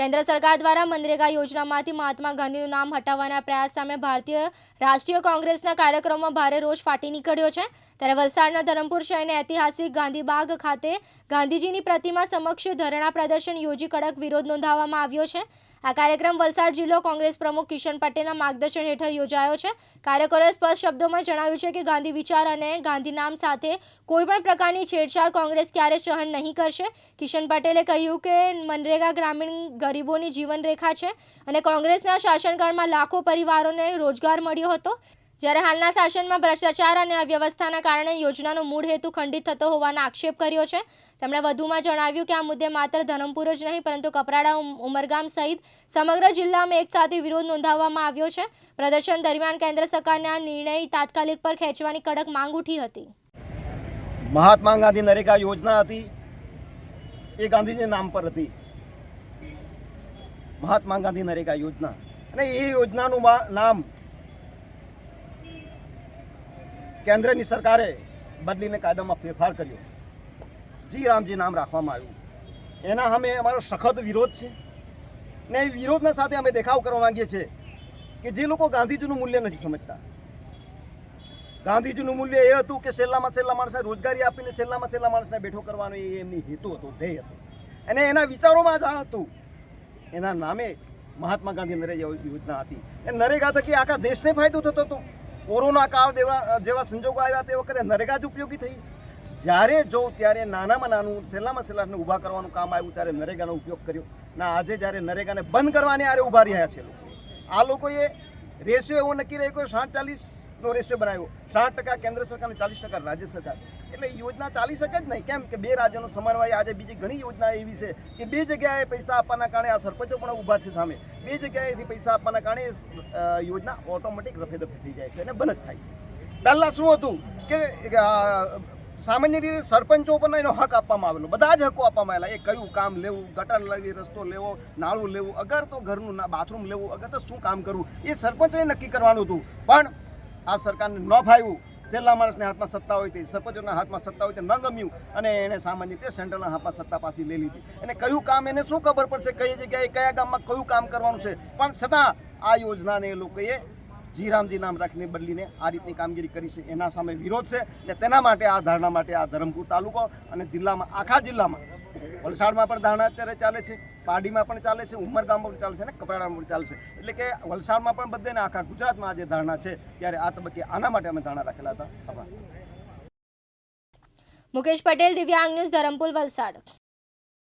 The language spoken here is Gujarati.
કેન્દ્ર સરકાર દ્વારા મનરેગા યોજનામાંથી મહાત્મા ગાંધીનું નામ હટાવવાના પ્રયાસ સામે ભારતીય રાષ્ટ્રીય કોંગ્રેસના કાર્યક્રમમાં ભારે રોષ ફાટી નીકળ્યો છે. ત્યારે વલસાડના ધરમપુર શહેરની ઐતિહાસિક ગાંધીબાગ ખાતે ગાંધીજીની પ્રતિમા સમક્ષ ધરણા પ્રદર્શન યોજી કડક વિરોધ નોંધાવવામાં આવ્યો છે. આ કાર્યક્રમ વલસાડ જિલ્લો કોંગ્રેસ પ્રમુખ કિશન પટેલના માર્ગદર્શન હેઠળ યોજાયો છે. કાર્યકરોએ સ્પષ્ટ શબ્દોમાં જણાવ્યું છે કે ગાંધી વિચાર અને ગાંધી નામ સાથે કોઈપણ પ્રકારની છેડછાડ કોંગ્રેસ ક્યારે સહન નહીં કરશે. કિશન પટેલે કહ્યું કે મનરેગા ગ્રામીણ ગરીબોની જીવનરેખા છે અને કોંગ્રેસના શાસનકાળમાં લાખો પરિવારોને રોજગાર મળ્યો હતો. જ્યારે હાલના શાસનમાં ભ્રષ્ટાચાર અને અવ્યવસ્થાના કારણે યોજનાનો મૂળ હેતુ ખંડિત થતો હોવાનો આક્ષેપ કર્યો છે, તેમણે વધુમાં જણાવ્યું કે આ મુદ્દે માત્ર ધરમપુર જ નહીં, પરંતુ કપરાડા ઉમરગામ સહિત સમગ્ર જિલ્લામાં એક સાથે વિરોધ નોંધાવવામાં આવ્યો છે. પ્રદર્શન દરમિયાન કેન્દ્ર સરકારના નિર્ણય તાત્કાલિક પર ખેંચવાની કડક માંગ ઉઠી હતી. મહાત્મા ગાંધી નરેગા યોજના હતી. એ ગાંધીજી નામ પર હતી. મહાત્મા ગાંધી નરેગા યોજના. અને એ યોજનાનું નામ કેન્દ્રની સરકારે બદલીને કાયદામાં ફેરફાર કર્યો. જી રામજી નામ રાખવામાં આવ્યું. એના અમે અમારો સખત વિરોધ છે. ને એ વિરોધના સાથે અમે દેખાવ કરવા માંગીએ છીએ કે જે લોકો ગાંધીજીનું મૂલ્ય નથી સમજતા. ગાંધીજીનું મૂલ્ય એ હતું કે છેલ્લામાં છેલ્લા માણસને રોજગારી આપીને છેલ્લામાં છેલ્લા માણસને બેઠો કરવાનો એ એમની હેતુ હતો, ધ્યેય હતો. અને એના વિચારોમાં જ આ હતું એના નામે મહાત્મા ગાંધી નરેગા યોજના હતી. એ નરેગા થકી આખા દેશને ફાયદો થતો હતો. કોરોના કાળ જેવા જેવા સંજોગો આવ્યા તે વખતે નરેગા જ ઉપયોગી થઈ. જ્યારે જો ત્યારે નાનામાં નાનું છેલ્લામાં છેલ્લાને ઊભા કરવાનું કામ આવ્યું ત્યારે નરેગાનો ઉપયોગ કર્યો. ના, આજે જ્યારે નરેગાને બંધ કરવાની આરે ઊભા રહ્યા છે લોકો. આ લોકોએ રેશિયો એવો નક્કી રહ્યો કે સાઠ ચાલીસનો રેશિયો બનાવ્યો. સાઠ ટકા કેન્દ્ર સરકાર અને ચાલીસ ટકા રાજ્ય સરકાર. એટલે યોજના ચાલી શકે જ નહીં. કેમ કે બે રાજ્યનો સમન્વય આજે બીજી ઘણી યોજના એવી છે કે બે જગ્યાએ પૈસા આપવાના કારણે આ સરપંચો પણ ઊભા છે સામે. બે જગ્યાએથી પૈસા આપવાના કારણે યોજના ઓટોમેટિક રફેદફે થઈ જાય છે અને બંધ થાય છે. પહેલાં શું હતું કે સામાન્ય રીતે સરપંચો પર એનો હક આપવામાં આવેલો. બધા જ હકો આપવામાં આવેલા. એ કયું કામ લેવું, ગટર લેવી, રસ્તો લેવો, નાળું લેવું, અગર તો ઘરનું બાથરૂમ લેવું, અગર તો શું કામ કરવું, એ સરપંચોએ નક્કી કરવાનું હતું. પણ આ સરકારને ન ફાવ્યું છેલ્લા માણસને હાથમાં સત્તા હોય તે સરપંચોના હાથમાં સત્તા હોય તે ન ગમ્યું અને એણે સામાન્ય રીતે સેન્ટ્રલના હાથમાં સત્તા પાછી લઈ લીધી. અને કયું કામ એને શું ખબર પડશે? કઈ જગ્યાએ, કયા ગામમાં કયું કામ કરવાનું છે? પણ છતાં આ યોજનાને એ લોકોએ જીરામજી નામ રાખીને બદલીને આ રીતની કામગીરી કરી છે. એના સામે વિરોધ છે અને તેના માટે આ ધારણા માટે આ ધરમપુર તાલુકો અને જિલ્લામાં, આખા જિલ્લામાં વલસાડમાં પણ ધારણા અત્યારે ચાલે છે, પાડીમાં પણ ચાલે છે, ઉમરગામમાં પણ ચાલે છે અને કપરાડામાં પણ ચાલે છે. એટલે કે વલસાડમાં પણ બધે ને આખા ગુજરાતમાં આજે ધારણા છે, ત્યારે આ તબક્કે આના માટે અમે ધારણા રાખેલા હતા. આભાર. મુકેશ પટેલ, દિવ્યાંગ ન્યૂઝ, ધરમપુર, વલસાડ.